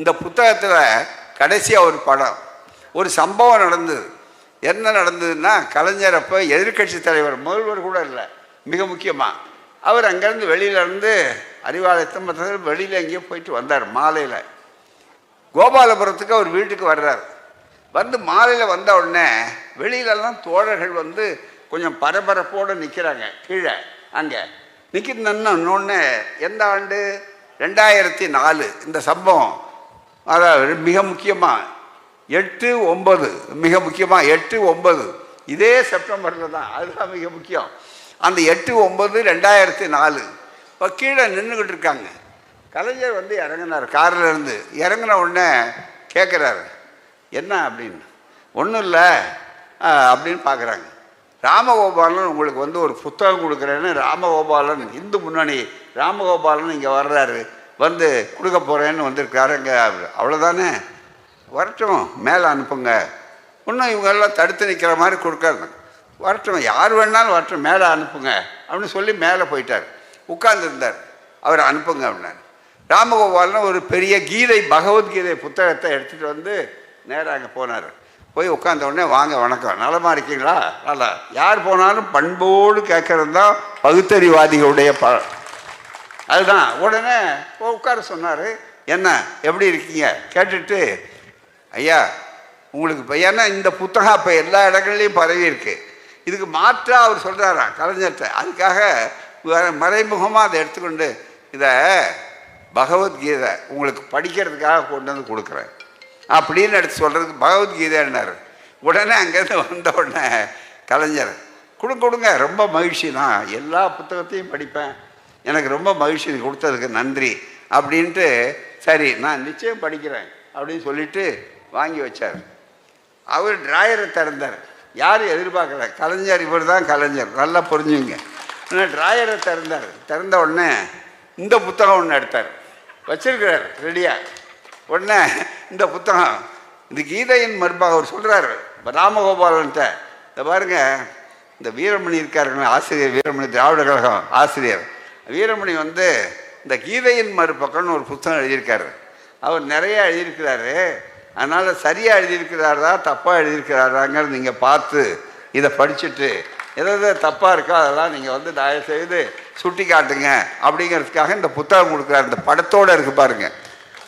இந்த புத்தகத்தில் கடைசியாக ஒரு படம் ஒரு சம்பவம் நடந்தது. என்ன நடந்ததுன்னா கலைஞர் அப்போ எதிர்க்கட்சி தலைவர் முதல்வர் கூட இல்லை மிக முக்கியமாக அவர் அங்கேருந்து வெளியில இருந்து அறிவாலயத்தை மற்ற வெளியில் எங்கேயோ போயிட்டு வந்தார் மாலையில். கோபாலபுரத்துக்கு அவர் வீட்டுக்கு வர்றார். வந்து மாலையில் வந்த உடனே வெளியிலலாம் தோழர்கள் வந்து கொஞ்சம் பரபரப்போடு நிற்கிறாங்க கீழே அங்கே. நிற்கிறோன்னே எந்த ஆண்டு? ரெண்டாயிரத்தி நாலு இந்த சம்பவம். அதாவது மிக முக்கியமாக எட்டு ஒன்பது மிக முக்கியமாக எட்டு ஒன்பது. இதே செப்டம்பரில் தான் அதுதான் மிக முக்கியம். அந்த எட்டு ஒன்பது ரெண்டாயிரத்தி நாலு. இப்போ கீழே நின்றுக்கிட்டு இருக்காங்க. கலைஞர் வந்து இறங்கினார் காரில் இருந்து. இறங்கின உடனே கேட்குறாரு என்ன அப்படின்னு? ஒன்றும் இல்லை. அப்படின்னு பார்க்குறாங்க ராமகோபாலன் உங்களுக்கு வந்து ஒரு புத்தகம் கொடுக்குறேன்னு ராமகோபாலன் இந்து முன்னணி ராமகோபாலன் இங்கே வர்றாரு. வந்து கொடுக்க போகிறேன்னு வந்திருக்காருங்க அவ்வளோதானே வரட்டும் மேலே அனுப்புங்க. இன்னும் இவங்கெல்லாம் தடுத்து நிற்கிற மாதிரி கொடுக்காது. வரட்டும் யார் வேணாலும் வரட்டும் மேலே அனுப்புங்க அப்படின்னு சொல்லி மேலே போயிட்டார். உட்கார்ந்துருந்தார். அவர் அனுப்புங்க அப்படின்னாரு. ராமகோபால்னு ஒரு பெரிய கீதை பகவத்கீதை புத்தகத்தை எடுத்துகிட்டு வந்து நேராக அங்கே போனார். போய் உட்காந்த உடனே வாங்க வணக்கம். நலமாக இருக்கீங்களா? நல்லா. யார் போனாலும் பண்போடு கேட்கறது தான் பகுத்தறிவாதிகளுடைய ப அதுதான். உடனே உட்கார சொன்னார். என்ன எப்படி இருக்கீங்க? கேட்டுட்டு ஐயா உங்களுக்கு இப்போ ஏன்னா இந்த புத்தகம் இப்போ எல்லா இடங்கள்லையும் பரவி இருக்கு. இதுக்கு மாற்றாக அவர் சொல்கிறாரா கலைஞர்கிட்ட? அதுக்காக வேற மறைமுகமாக அதை எடுத்துக்கொண்டு இதை பகவத்கீதை உங்களுக்கு படிக்கிறதுக்காக கொண்டு வந்து கொடுக்குறேன். அப்படின்னு எடுத்து சொல்கிறதுக்கு பகவத்கீதைன்னாரு. உடனே அங்கேருந்து வந்த உடனே கலைஞர் கொடுங்க கொடுங்க ரொம்ப மகிழ்ச்சி. தான் எல்லா புத்தகத்தையும் படிப்பேன். எனக்கு ரொம்ப மகிழ்ச்சி இது கொடுத்ததுக்கு நன்றி அப்படின்ட்டு சரி நான் நிச்சயம் படிக்கிறேன் அப்படின்னு சொல்லிட்டு வாங்கி வச்சார். அவர் டிராயரை திறந்தார். யாரும் எதிர்பார்க்கல. கலைஞர் இவர் தான் கலைஞர். நல்லா புரிஞ்சுங்க. டிராயரை திறந்தார். திறந்த உடனே இந்த புத்தகம் ஒன்று எடுத்தார். வச்சிருக்கிறார் ரெடியாக உடனே இந்த புத்தகம் இந்த கீதையின் மறுபாக அவர் சொல்கிறார் ராமகோபாலன்ட்ட. இந்த பாருங்க இந்த வீரமணி இருக்காருங்க ஆசிரியர் வீரமணி திராவிட கழகம் ஆசிரியர். வீரமணி வந்து இந்த கீதையின் மறுபக்கம்னு ஒரு புத்தகம் எழுதியிருக்காரு. அவர் நிறைய எழுதியிருக்கிறாரு. அதனால் சரியாக எழுதியிருக்கிறாரா தப்பாக எழுதியிருக்கிறாராங்கிறது நீங்கள் பார்த்து இதை படிச்சுட்டு எதாவது தப்பாக இருக்கோ அதெல்லாம் நீங்கள் வந்து தயவுசெய்து சுட்டி காட்டுங்க அப்படிங்கிறதுக்காக இந்த புத்தகம் கொடுக்குறாரு. இந்த படத்தோடு இருக்கு பாருங்க.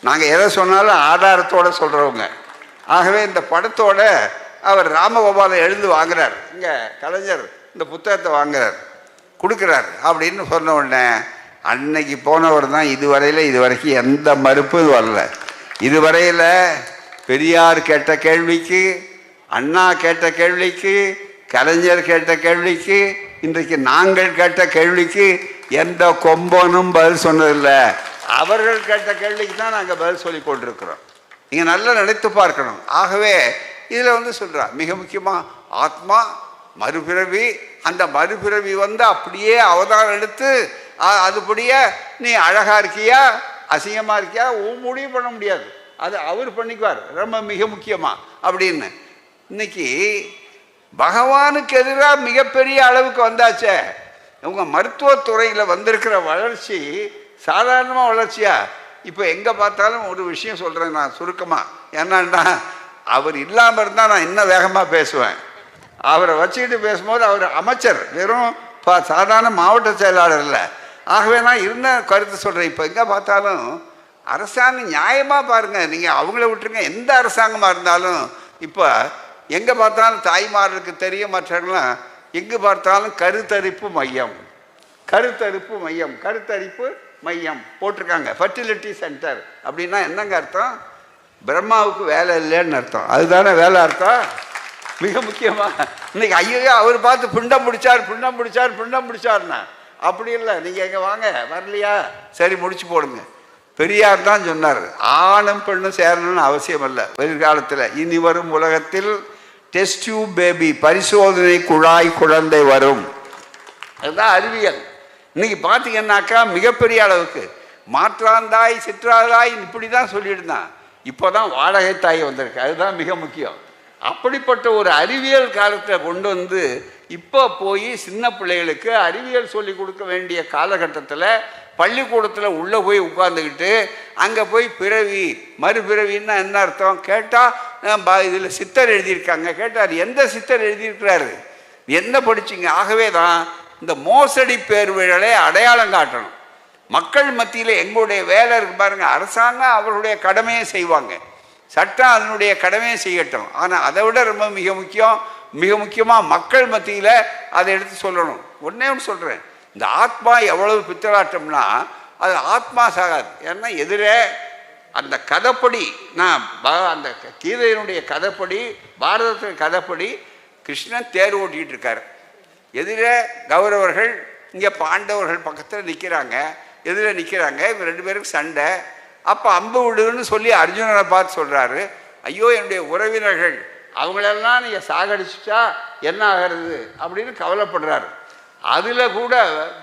நாங்கள் எதை சொன்னாலும் ஆதாரத்தோடு சொல்கிறவங்க ஆகவே இந்த படத்தோட அவர் ராமகோபாலை எழுந்து வாங்குறார். இங்கே கலைஞர் இந்த புத்தகத்தை வாங்குறார். கொடுக்குறார் அப்படின்னு சொன்ன உடனே அன்னைக்கு போனவர் தான் இதுவரையில் இது வரைக்கும் எந்த மறுப்பும் வரல. இதுவரையில் பெரியார் கேட்ட கேள்விக்கு அண்ணா கேட்ட கேள்விக்கு கலைஞர் கேட்ட கேள்விக்கு இன்றைக்கு நாங்கள் கேட்ட கேள்விக்கு எந்த கொம்பனும் பதில் சொன்னதில்லை. அவர்கள் கேட்ட கேள்விக்கு தான் நாங்கள் பதில் சொல்லி கொண்டிருக்கிறோம். நீங்கள் நல்லா நினைத்து பார்க்கணும். ஆகவே இதில் வந்து சொல்கிறா மிக முக்கியமாக ஆத்மா மறுபிறவி அந்த மறுபிறவி வந்து அப்படியே அவதாரம் எடுத்து அதுபடியே நீ அழகாக இருக்கியா அசிங்கமாக இருக்கியா உன் முடிவு பண்ண முடியாது. அது அவர் பண்ணிக்குவார். ரொம்ப மிக முக்கியமாக அப்படின்னு. இன்னைக்கு பகவானுக்கு எதிராக மிகப்பெரிய அளவுக்கு வந்தாச்சே. இவங்க மருத்துவத்துறையில் வந்திருக்கிற வளர்ச்சி சாதாரணமாக வளர்ச்சியா? இப்போ எங்கே பார்த்தாலும் ஒரு விஷயம் சொல்கிறேன் நான் சுருக்கமாக என்னன்னா அவர் இல்லாமல் இருந்தால் நான் இன்னும் வேகமாக பேசுவேன். அவரை வச்சுக்கிட்டு பேசும்போது அவர் அமைச்சர் வெறும் பா சாதாரண மாவட்ட செயலாளர் இல்லை ஆகவே நான் இருந்த கருத்து சொல்கிறேன் இப்போ எங்கே பார்த்தாலும் அரசாங்கம் நியாயமாக பாருங்கள் நீங்கள் அவங்கள விட்டுருங்க. எந்த அரசாங்கமாக இருந்தாலும் இப்போ எங்கே பார்த்தாலும் தாய்மார்களுக்கு தெரியும் மற்றவர்கள்லாம் எங்கே பார்த்தாலும் கருத்தரிப்பு மையம். கருத்தரிப்பு மையம். கருத்தரிப்பு மையம் போட்டிருக்காங்க. ஃபர்டிலிட்டி சென்டர் அப்படின்னா என்னங்க அர்த்தம்? பிரம்மாவுக்கு வேலை இல்லைன்னு அர்த்தம். அதுதானே வேலை அர்த்தம்? மிக முக்கியமாக இன்னைக்கு ஐயோ அவர் பார்த்து பிண்டம் பிடிச்சார் பிண்டம் பிடிச்சார் பிண்டம் பிடிச்சார்னா. அப்படி இல்லை. நீங்கள் எங்கே வாங்க? வரலையா? சரி முடிச்சு போடுங்க. பெரியார் தான் சொன்னார். ஆணும் பெண்ணும் சேரணும்னு அவசியம் இல்லை. எதிர்காலத்தில் இனி வரும் உலகத்தில் டெஸ்ட் டியூப் பேபி பரிசோதனை குழாய் குழந்தை வரும். அதுதான் அறிவியல். இன்னைக்கு பார்த்தீங்கன்னாக்கா மிகப்பெரிய அளவுக்கு. மாற்றாந்தாய் சிற்றாதாய் இப்படி தான் சொல்லியிருந்தான் இப்போ தான் வாடகை தாய் வந்திருக்கு. அதுதான் மிக முக்கியம். அப்படிப்பட்ட ஒரு அறிவியல் காலத்தை கொண்டு வந்து இப்போ போய் சின்ன பிள்ளைகளுக்கு அறிவியல் சொல்லி கொடுக்க வேண்டிய காலகட்டத்தில் பள்ளிக்கூடத்தில் உள்ளே போய் உட்காந்துக்கிட்டு அங்கே போய் பிறவி மறுபிறவின்னா என்ன அர்த்தம்? கேட்டால் இதில் சித்தர் எழுதியிருக்காங்க. கேட்டார் எந்த சித்தர் எழுதியிருக்கிறாரு? என்ன படிச்சிங்க? ஆகவே தான் இந்த மோசடி பேர்வுகளை அடையாளம் காட்டணும். மக்கள் மத்தியில் எங்களுடைய வேலை இருக்கு பாருங்கள் அரசாங்கம் அவர்களுடைய கடமையை செய்வாங்க. சட்டம் அதனுடைய கடமையை செய்யட்டும். ஆனால் அதை விட ரொம்ப மிக முக்கியம் மிக முக்கியமாக மக்கள் மத்தியில் அதை எடுத்து சொல்லணும். ஒன்றே ஒன்று சொல்கிறேன் இந்த ஆத்மா எவ்வளவு பித்தலாட்டம்னா அது ஆத்மா சாகாது. ஏன்னா எதிரே அந்த கதைப்படி நான் அந்த கீதையினுடைய கதைப்படி பாரதத்தின் கதைப்படி கிருஷ்ணன் தேர் ஓட்டிகிட்டு இருக்கார் எதிரே கௌரவர்கள் இங்கே பாண்டவர்கள் பக்கத்தில் நிற்கிறாங்க எதிரே நிற்கிறாங்க இவங்க ரெண்டு பேருக்கு சண்டை. அப்போ அம்பு விடுன்னு சொல்லி அர்ஜுனனை பார்த்து சொல்கிறாரு ஐயோ என்னுடைய உறவினர்கள் அவங்களெல்லாம் நீங்கள் சாகடிச்சிட்டா என்ன ஆகிறது? அப்படின்னு கவலைப்படுறாரு. அதில் கூட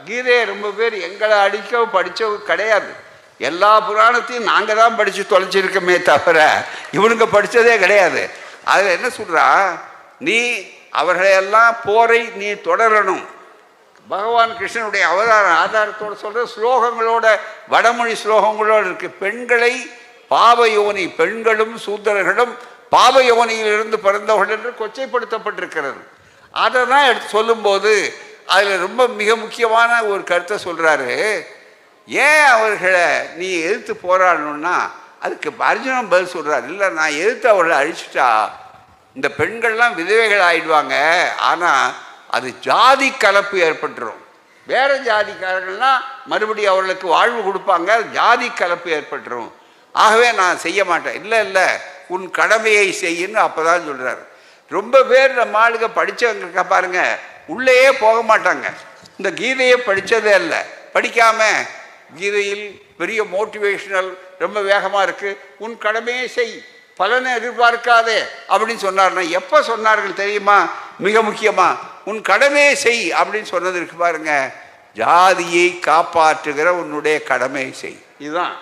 கீதையை ரொம்ப பேர் எங்களை அடிக்க படித்தவ கிடையாது. எல்லா புராணத்தையும் நாங்கள் தான் படித்து தொலைச்சிருக்கோமே தவிர இவனுங்க படித்ததே கிடையாது. அதில் என்ன சொல்கிறா நீ அவர்களையெல்லாம் போரை நீ தொடரணும். பகவான் கிருஷ்ணனுடைய அவதார ஆதாரத்தோடு சொல்கிற ஸ்லோகங்களோட வடமொழி ஸ்லோகங்களோட இருக்கு. பெண்களை பாவயோனி பெண்களும் சூத்திரர்களும் பாவயோனியிலிருந்து பிறந்தவர்கள் என்று கொச்சைப்படுத்தப்பட்டிருக்கிறது. அதை தான் எடுத்து சொல்லும்போது அதில் ரொம்ப மிக முக்கியமான ஒரு கருத்தை சொல்கிறாரு ஏன் அவர்களை நீ எதிர்த்து போராடணும்னா அதுக்கு அர்ஜுனன் பதில் சொல்கிறார் இல்லை நான் எதிர்த்து அவர்களை அழிச்சிட்டா இந்த பெண்கள்லாம் விதவைகள் ஆயிடுவாங்க ஆனால் அது ஜாதி கலப்பு ஏற்பட்டுரும். வேற ஜாதிக்காரர்கள்னா மறுபடியும் அவர்களுக்கு வாழ்வு கொடுப்பாங்க ஜாதி கலப்பு ஏற்பட்டுரும். ஆகவே நான் செய்ய மாட்டேன். இல்லை இல்லை உன் கடமையை செய்யுன்னு அப்போ தான் ரொம்ப பேர் நம்ம ஆளுங்க படித்தவங்க இருக்கா பாருங்க உள்ளேயே போக மாட்டாங்க. இந்த கீதையை படித்ததே இல்லை படிக்காம கீதையில் பெரிய மோட்டிவேஷனல் ரொம்ப வேகமாக இருக்குது உன் கடமையை செய் பலனை எதிர்பார்க்காதே அப்படின்னு சொன்னார்னா எப்போ சொன்னார்கள் தெரியுமா? மிக முக்கியமாக உன் கடமையை செய் அப்படின்னு சொன்னது இருக்கு பாருங்க. ஜாதியை காப்பாற்றுகிற உன்னுடைய கடமையை செய். இதுதான்.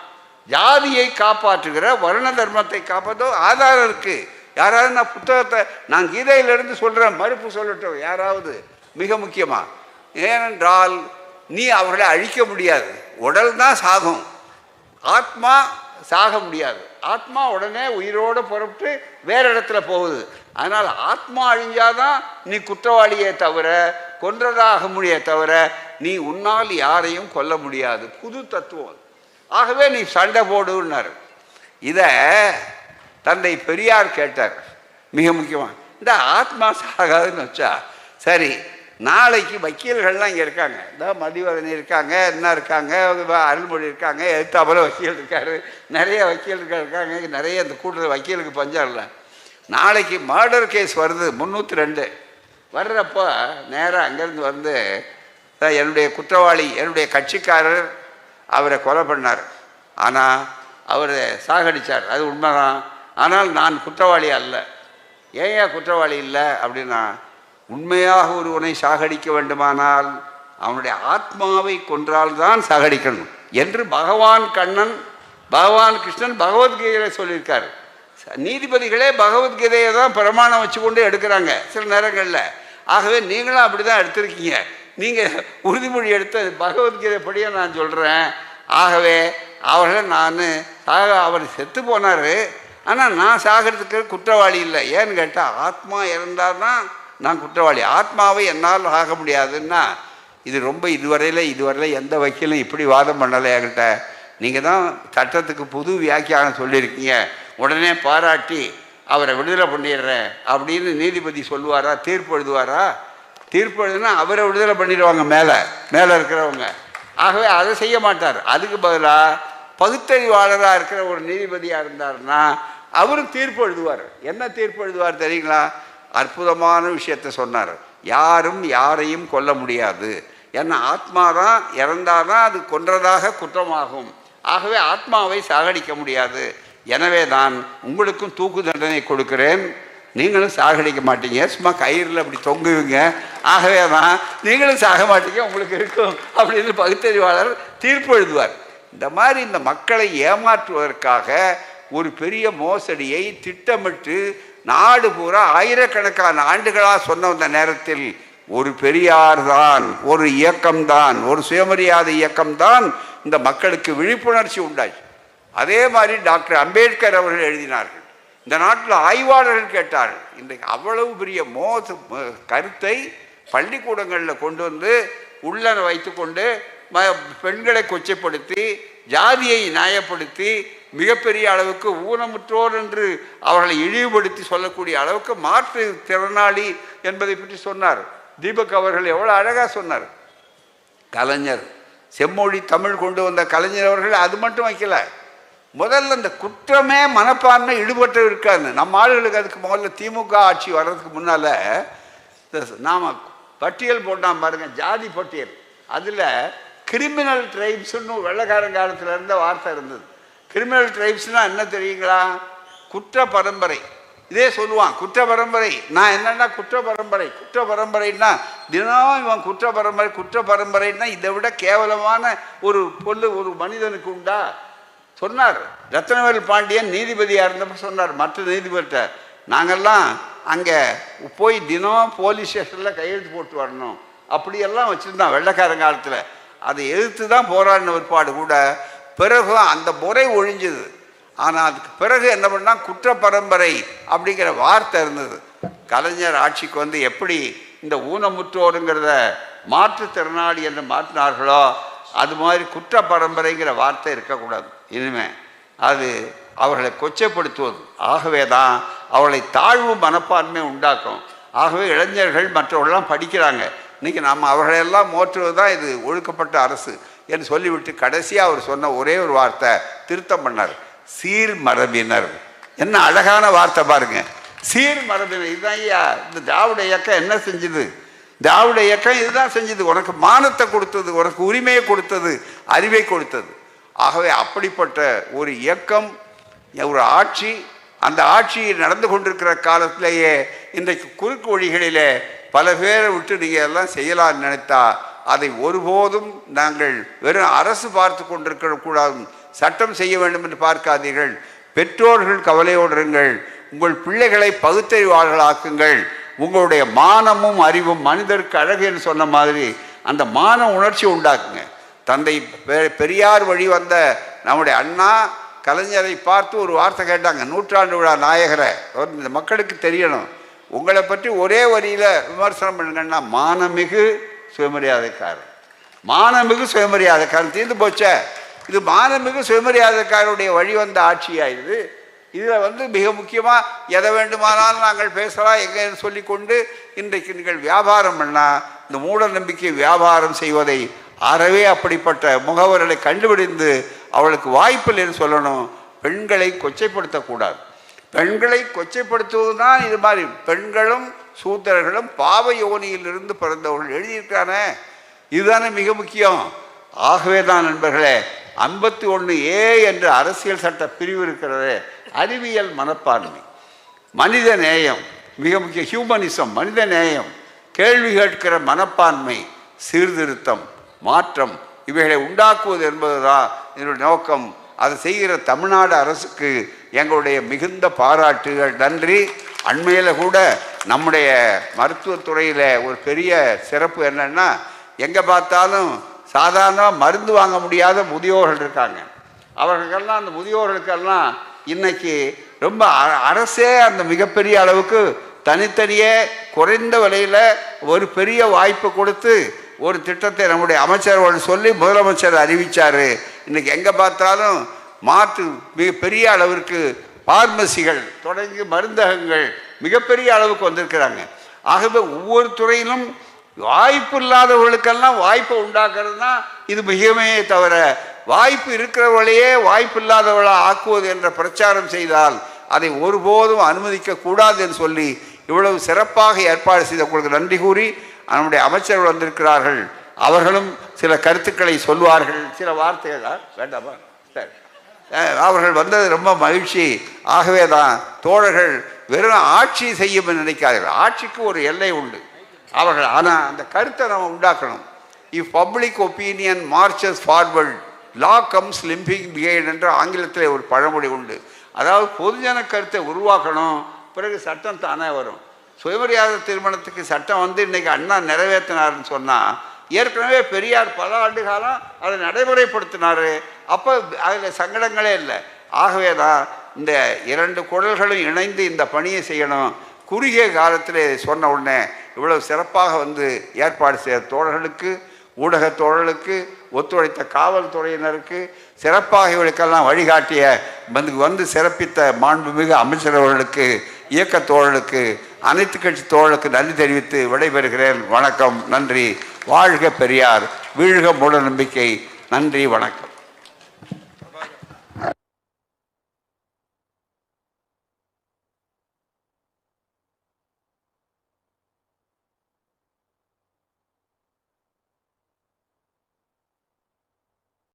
ஜாதியை காப்பாற்றுகிற வருண தர்மத்தை காப்பாற்ற ஆதாரம் இருக்கு. யாராவது நான் புத்தகத்தை நான் கீதையிலிருந்து சொல்கிறேன் மறுப்பு சொல்லட்டும் யாராவது. மிக முக்கியமாக ஏனென்றால் நீ அவர்களை அழிக்க முடியாது. உடல் தான் சாகும். ஆத்மா சாக முடியாது. ஆத்மா உடனே உயிரோடு புறப்பட்டு வேற இடத்துல போகுது. அதனால் ஆத்மா அழிஞ்சாதான் நீ குற்றவாளியே தவிர கொன்றதாக முடிய தவிர நீ உன்னால் யாரையும் கொல்ல முடியாது. புது தத்துவம் ஆகவே நீ சண்டை போடுன்னாரு. இதை தந்தை பெரியார் கேட்டார். மிக முக்கியமாக இந்த ஆத்மா சாகாதுன்னு வச்சா சரி நாளைக்கு வக்கீல்கள்லாம் இங்கே இருக்காங்க. இந்த மதிவதனி இருக்காங்க என்ன இருக்காங்க அருள்மொழி இருக்காங்க எழுத்தாப்புல வக்கீல் இருக்காரு நிறைய வக்கீல்கள் இருக்காங்க நிறைய இந்த கூட்டத்தில் வக்கீலுக்கு பஞ்சம் இல்லை நாளைக்கு மர்டர் கேஸ் வருது முந்நூற்றி ரெண்டு. வர்றப்போ நேராக அங்கேருந்து வந்து என்னுடைய குற்றவாளி என்னுடைய கட்சிக்காரர் அவரை கொலை பண்ணார். ஆனால் அவரை சாகடிச்சார். அது உண்மைதான். ஆனால் நான் குற்றவாளி அல்ல. ஏன் குற்றவாளி இல்லை? அப்படின்னா உண்மையாக ஒருவனை சாகடிக்க வேண்டுமானால் அவனுடைய ஆத்மாவை கொன்றால்தான் சாகடிக்கணும் என்று பகவான் கண்ணன் பகவான் கிருஷ்ணன் பகவத்கீதையில சொல்லியிருக்கார். ச- நீதிபதிகளே பகவத்கீதையை தான் பிரமாணம் வச்சு கொண்டு எடுக்கிறாங்க சில நேரங்களில். ஆகவே நீங்களும் அப்படி தான் எடுத்திருக்கீங்க. நீங்கள் உறுதிமொழி எடுத்த பகவத்கீதை படியே நான் சொல்கிறேன் ஆகவே அவர்களை நான் சாக அவர் செத்து போனார். ஆனால் நான் சாகிறதுக்கு குற்றவாளி இல்லை. ஏன்னு கேட்டால் ஆத்மா இறந்தால் தான் நான் குற்றவாளி. ஆத்மாவை என்னால் ஆக முடியாதுன்னா இது ரொம்ப இதுவரையில் இதுவரையில் எந்த வக்கீலும் இப்படி வாதம் பண்ணலை என்கிட்ட. நீங்கள் தான் சட்டத்துக்கு புது வியாக்கியானம் சொல்லியிருக்கீங்க. உடனே பாராட்டி அவரை விடுதலை பண்ணிடுறேன் அப்படின்னு நீதிபதி சொல்லுவாரா தீர்ப்பு எழுதுவாரா? தீர்ப்பு எழுதுனா அவரை விடுதலை பண்ணிடுவாங்க மேலே மேலே இருக்கிறவங்க. ஆகவே அதை செய்ய மாட்டார். அதுக்கு பதிலாக பகுத்தறிவாளராக இருக்கிற ஒரு நீதிபதியாக இருந்தாருன்னா அவரும் தீர்ப்பு எழுதுவார். என்ன தீர்ப்பு எழுதுவார் தெரியுங்களா? அற்புதமான விஷயத்தை சொன்னார். யாரும் யாரையும் கொல்ல முடியாது. ஏன்னா ஆத்மா தான் இறந்தாதான் அது கொன்றதாக குற்றமாகும். ஆகவே ஆத்மாவை சாகடிக்க முடியாது. எனவே தான் உங்களுக்கும் தூக்கு தண்டனை கொடுக்கிறேன். நீங்களும் சாகடிக்க மாட்டீங்க. சும்மா கயிறில் அப்படி தொங்குவீங்க. ஆகவே தான் நீங்களும் சாக மாட்டீங்க உங்களுக்கு இருக்கும் அப்படின்னு பகுத்தறிவாளர் தீர்ப்பு எழுதுவார். இந்த மாதிரி இந்த மக்களை ஏமாற்றுவதற்காக ஒரு பெரிய மோசடியை திட்டமிட்டு நாடு பூரா ஆயிரக்கணக்கான ஆண்டுகளாக சொன்ன அந்த நேரத்தில் ஒரு பெரியார் தான் ஒரு இயக்கம்தான் ஒரு சுயமரியாதை இயக்கம்தான் இந்த மக்களுக்கு விழிப்புணர்ச்சி உண்டாச்சு. அதே மாதிரி டாக்டர் அம்பேத்கர் அவர்கள் எழுதினார்கள். இந்த நாட்டில் ஆய்வாளர்கள் கேட்டார்கள் இன்றைக்கு அவ்வளவு பெரிய மோத கருத்தை பள்ளிக்கூடங்களில் கொண்டு வந்து உள்ளன வைத்துக்கொண்டு ம பெண்களை கொச்சைப்படுத்தி ஜாதியை நியாயப்படுத்தி மிகப்பெரிய அளவுக்கு ஊனமுற்றோர் என்று அவர்களை இழிவுபடுத்தி சொல்லக்கூடிய அளவுக்கு மாற்று திறனாளி என்பதை பற்றி சொன்னார். தீபக் அவர்கள் எவ்வளோ அழகாக சொன்னார். கலைஞர் செம்மொழி தமிழ் கொண்டு வந்த கலைஞர் அவர்கள் அது மட்டும் வைக்கல. முதல்ல இந்த குற்றமே மனப்பான்மை ஈடுபட்டு இருக்காது நம்ம ஆளுகளுக்கு அதுக்கு முதல்ல திமுக ஆட்சி வர்றதுக்கு முன்னால் நாம் பட்டியல் போட்டான் பாருங்கள் ஜாதி பட்டியல். அதில் கிரிமினல் ட்ரைப்ஸ்னு வெள்ளக்காரன் காலத்தில் இருந்த வார்த்தை இருந்தது. கிரிமினல் ட்ரைப்ஸ்னால் என்ன தெரியுங்களா? குற்ற பரம்பரை. இதே சொல்லுவான் குற்ற பரம்பரை. நான் என்னன்னா குற்ற பரம்பரை. குற்ற பரம்பரைன்னா தினம் இவன் குற்ற பரம்பரை குற்ற பரம்பரைன்னா இதை விட கேவலமான ஒரு பொல்லு ஒரு மனிதனுக்கு உண்டா? சொன்னார். ரத்னவேல் பாண்டியன் நீதிபதியாக இருந்தப்ப சொன்னார். மற்ற நீதிபதிட்ட நாங்கள்லாம் அங்கே போய் தினம் போலீஸ் ஸ்டேஷனில் கையெழுத்து போட்டு வரணும். அப்படியெல்லாம் வச்சுருந்தான் வெள்ளைக்காரன் காலத்தில். அதை எதிர்த்து தான் போராடின பிற்பாடு கூட பிறகு அந்த முறை ஒழிஞ்சுது. ஆனால் அதுக்கு பிறகு என்ன பண்ணால் குற்ற பரம்பரை அப்படிங்கிற வார்த்தை இருந்தது. கலைஞர் ஆட்சிக்கு வந்து எப்படி இந்த ஊனமுற்றோருங்கிறத மாற்றுத்திறனாளி என்று மாற்றினார்களோ அது மாதிரி குற்ற பரம்பரைங்கிற வார்த்தை இருக்கக்கூடாது. இனிமே அது அவர்களை கொச்சைப்படுத்துவது. ஆகவே தான் அவர்களை தாழ்வு மனப்பான்மை உண்டாக்கும். ஆகவே இளைஞர்கள் மற்றவர்கள்லாம் படிக்கிறாங்க. இன்றைக்கி நம்ம அவர்களையெல்லாம் மோற்றுவது தான் இது ஒழுக்கப்பட்ட அரசு. என்று சொல்லிவிட்டு கடைசியாக அவர் சொன்ன ஒரே ஒரு வார்த்தை திருத்தம் பண்ணார். சீர் மரபினர். என்ன அழகான வார்த்தை பாருங்க. சீர் மரபினர். இதுதான் ஐயா இந்த திராவிட இயக்கம் என்ன செஞ்சுது? திராவிட இயக்கம் இதுதான் செஞ்சது. உனக்கு மானத்தை கொடுத்தது உனக்கு உரிமையை கொடுத்தது அறிவை கொடுத்தது. ஆகவே அப்படிப்பட்ட ஒரு இயக்கம் ஒரு ஆட்சி அந்த ஆட்சி நடந்து கொண்டிருக்கிற காலத்திலேயே இன்றைக்கு குறுக்கு வழிகளிலே பல பேரை விட்டு நீங்கள் எல்லாம் செய்யலாம்னு நினைத்தா அதை ஒருபோதும் நாங்கள் வெறும் அரசு பார்த்து கொண்டிருக்க கூடாது சட்டம் செய்ய வேண்டும் என்று பார்க்காதீர்கள். பெற்றோர்கள் கவலையோடு இருங்கள். உங்கள் பிள்ளைகளை பகுத்தறிவாளர்களாக்குங்கள். உங்களுடைய மானமும் அறிவும் மனிதருக்கு அழகு என்று சொன்ன மாதிரி அந்த மான உணர்ச்சி உண்டாக்குங்க. தந்தை பெ- பெரியார் வழி வந்த நம்முடைய அண்ணா கலைஞரை பார்த்து ஒரு வார்த்தை கேட்டாங்க. நூற்றாண்டு விழா நாயகரை. இந்த மக்களுக்கு தெரியணும். உங்களை பற்றி ஒரே வரியில் விமர்சனம் பண்ணுங்கன்னா மானமிகு சுயமரியாதைக்காரன். மானமிகு சுயமரியாதைக்காரன். தீர்ந்து போச்சே. இது மானமிகு சுயமரியாதைக்காரருடைய வழி வந்த ஆட்சியாயிடுது இதில் வந்து மிக முக்கியமாக எதை வேண்டுமானாலும் நாங்கள் பேசலாம் எங்கே சொல்லிக்கொண்டு இன்றைக்கு நீங்கள் வியாபாரம் பண்ணால் இந்த மூட நம்பிக்கை வியாபாரம் செய்வதை அறவே அப்படிப்பட்ட முகவர்களை கண்டுபிடிந்து அவளுக்கு வாய்ப்பில்லைன்னு சொல்லணும். பெண்களை கொச்சைப்படுத்தக்கூடாது. பெண்களை கொச்சைப்படுத்துவது தான் இது மாதிரி. பெண்களும் சூத்திரர்களும் பாவ யோனியிலிருந்து பிறந்தவர்கள் எழுதியிருக்கானே இதுதானே மிக முக்கியம். ஆகவே தான் நண்பர்களே ஐம்பத்தி ஒன்று ஏ என்ற அரசியல் சட்ட பிரிவு இருக்கிறது. அறிவியல் மனப்பான்மை. மனித நேயம் மிக முக்கிய ஹியூமனிசம் மனித நேயம் கேள்வி கேட்கிற மனப்பான்மை சீர்திருத்தம் மாற்றம் இவைகளை உண்டாக்குவது என்பதுதான் என்னுடைய நோக்கம். அதை செய்கிற தமிழ்நாடு அரசுக்கு எங்களுடைய மிகுந்த பாராட்டுகள். நன்றி. அண்மையில் கூட நம்முடைய மருத்துவத்துறையில் ஒரு பெரிய சிறப்பு என்னென்னா எங்கே பார்த்தாலும் சாதாரணமாக மருந்து வாங்க முடியாத முதியோர்கள் இருக்காங்க. அவர்களுக்கெல்லாம் அந்த முதியோர்களுக்கெல்லாம் இன்னைக்கு ரொம்ப அ- அரசே அந்த மிகப்பெரிய அளவுக்கு தனித்தனியே குறைந்த விலையில் ஒரு பெரிய வாய்ப்பு கொடுத்து ஒரு திட்டத்தை நம்முடைய அமைச்சர்கள் சொல்லி முதலமைச்சர் அறிவிச்சார். இன்றைக்கி எங்கே பார்த்தாலும் மாற்று மிக பெரிய அளவிற்கு பார்மசிகள் தொடங்கி மருந்தகங்கள் மிகப்பெரிய அளவுக்கு வந்திருக்கிறாங்க. ஆகவே ஒவ்வொரு துறையிலும் வாய்ப்பு இல்லாதவர்களுக்கெல்லாம் வாய்ப்பை உண்டாக்குறது தான் இது மிகமே தவிர வாய்ப்பு இருக்கிறவர்களையே வாய்ப்பு இல்லாதவளா ஆக்குவது என்ற பிரச்சாரம் செய்தால் அதை ஒருபோதும் அனுமதிக்க கூடாது என்று சொல்லி இவ்வளவு சிறப்பாக ஏற்பாடு செய்த கொடுக்க நன்றி கூறி நம்முடைய அமைச்சர்கள் வந்திருக்கிறார்கள். அவர்களும் சில கருத்துக்களை சொல்வார்கள். சில வார்த்தைகளா வேண்டாமா? அவர்கள் வந்தது ரொம்ப மகிழ்ச்சி. ஆகவே தான் தோழர்கள் வெறும் ஆட்சி செய்யும் நினைக்காதீர்கள். ஆட்சிக்கு ஒரு எல்லை உண்டு. அவர்கள் ஆனால் அந்த கருத்தை நம்ம உண்டாக்கணும். If public opinion marches forward law comes limping behind என்ற ஆங்கிலத்தில் ஒரு பழமொழி உண்டு. அதாவது பொதுஜன கருத்தை உருவாக்கணும் பிறகு சட்டம் தானே வரும். சுயமரியாதை திருமணத்துக்கு சட்டம் வந்து இன்றைக்கி அண்ணா நிறைவேற்றினார்னு சொன்னால் ஏற்கனவே பெரியார் பல ஆண்டு காலம் அதை நடைமுறைப்படுத்தினாரு. அப்போ அதில் சங்கடங்களே இல்லை. ஆகவே தான் இந்த இரண்டு குரல்களும் இணைந்து இந்த பணியை செய்யணும். குறுகிய காலத்தில் சொன்ன உடனே இவ்வளவு சிறப்பாக வந்து ஏற்பாடு செய்த தோழர்களுக்கு ஊடக தோழர்களுக்கு ஒத்துழைத்த காவல்துறையினருக்கு சிறப்பாக இவர்களுக்கெல்லாம் வழிகாட்டிய வந்து வந்து சிறப்பித்த மாண்புமிகு அமைச்சர் அவர்களுக்கு இயக்க தோழர்களுக்கு அனைத்து கட்சி தோழர்களுக்கு நன்றி தெரிவித்து விடைபெறுகிறேன். வணக்கம் நன்றி. வாழ்க பெரியார். வீழ்க மூட நம்பிக்கை நன்றி வணக்கம்.